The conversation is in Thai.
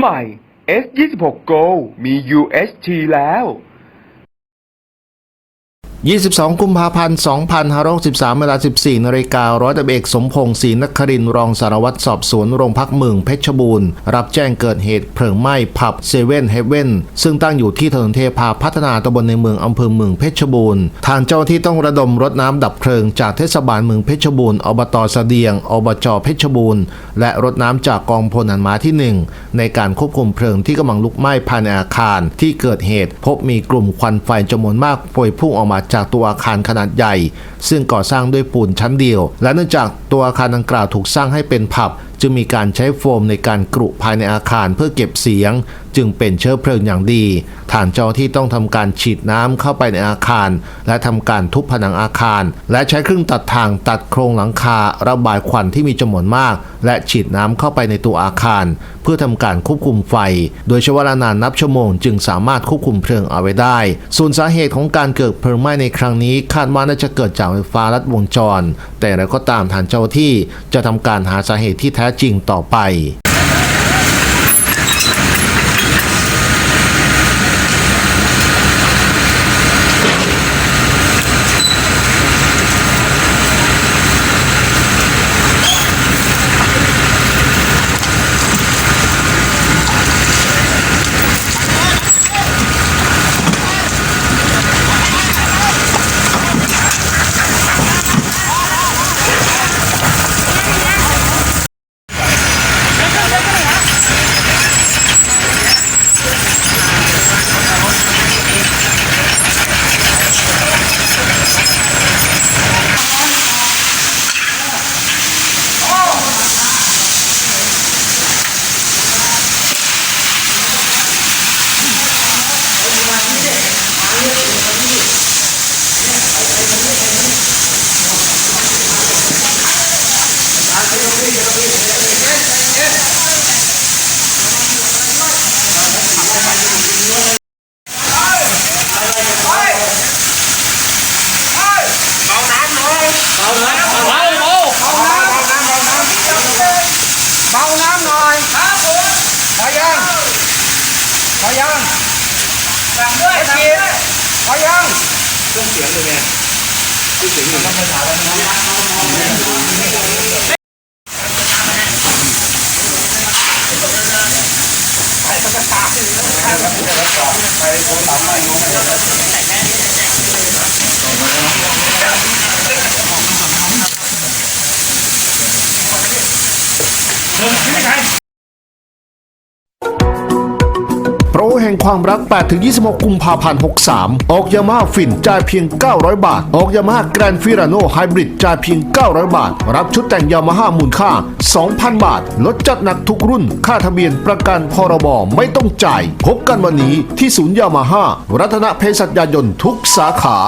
ใหม่ S26 Go มี UHT แล้ว 22 กุมภาพันธ์ 2563เวลา 14นาฬิการ้อยตำรวจเอกสมพงศ์ศรีนครินรองสารวัตรสอบสวนโรงพักเมืองเพชรบูรณ์ รับแจ้งเกิดเหตุเพลิงไหม้ผับเซเว่นเฮเว่นซึ่งตั้งอยู่ที่ถนนเทพาพัฒนาตำบลในเมืองอำเภอเมืองเพชรบูรณ์ ทางเจ้าที่ต้องระดมรถน้ำดับเพลิงจากเทศบาลเมืองเพชรบูรณ์อบตสะเดียงอบจเพชรบูรณ์ และรถน้ำจากกองพลหันมาที่ 1 ในการควบคุมเพลิงที่กำลังลุกไหม้ภายในอาคารที่เกิดเหตุ พบมีกลุ่มควันไฟจำนวนมากพวยพุ่งออกมาจากตัวอาคารขนาดใหญ่ ซึ่งก่อสร้างด้วยปูนชั้นเดียว และเนื่องจากตัวอาคารดังกล่าวถูกสร้างให้เป็นผับ จึงมีการใช้โฟมในการกรุภายในอาคารเพื่อเก็บเสียง จึงเป็นเชื้อเพลิงอย่างดีฐานเจ้าที่ต้องทำการฉีดน้ำเข้าไปในอาคาร และทำการทุบผนังอาคาร และใช้เครื่องตัดทางตัดโครงหลังคา ระบายควันที่มีจำนวนมาก และฉีดน้ำเข้าไปในตัวอาคาร เพื่อทำการควบคุมไฟ โดยใช้เวลานานนับชั่วโมง จึงสามารถควบคุมเพลิงเอาไว้ได้ ส่วนสาเหตุของการเกิดเพลิงไหม้ในครั้งนี้ คาดว่าน่าจะเกิดจากไฟฟ้าลัดวงจร แต่อะไรก็ตามฐานเจ้าที่จะทำการหาสาเหตุที่แท้จริงต่อไป เบาน้ำหน่อยครับผมพอยังพอยังสั่งด้วยสั่งด้วยพอยัง โปรแห่งความรัก 8-26 กุมภาพันธ์ 63 ออกยามาฮ่าฟินจ่ายเพียง 900 บาท ออกยามาฮ่าแกรนฟิราโนไฮบริดจ่ายเพียง 900 บาท รับชุดแต่งยามาฮ่ามูลค่า 2,000 บาท ลดจัดหนักทุกรุ่น ค่าทะเบียนประกันพรบไม่ต้องจ่าย พบกันวันนี้ที่ศูนย์ยามาฮ่ารัตนเพศัตยายนทุกสาขา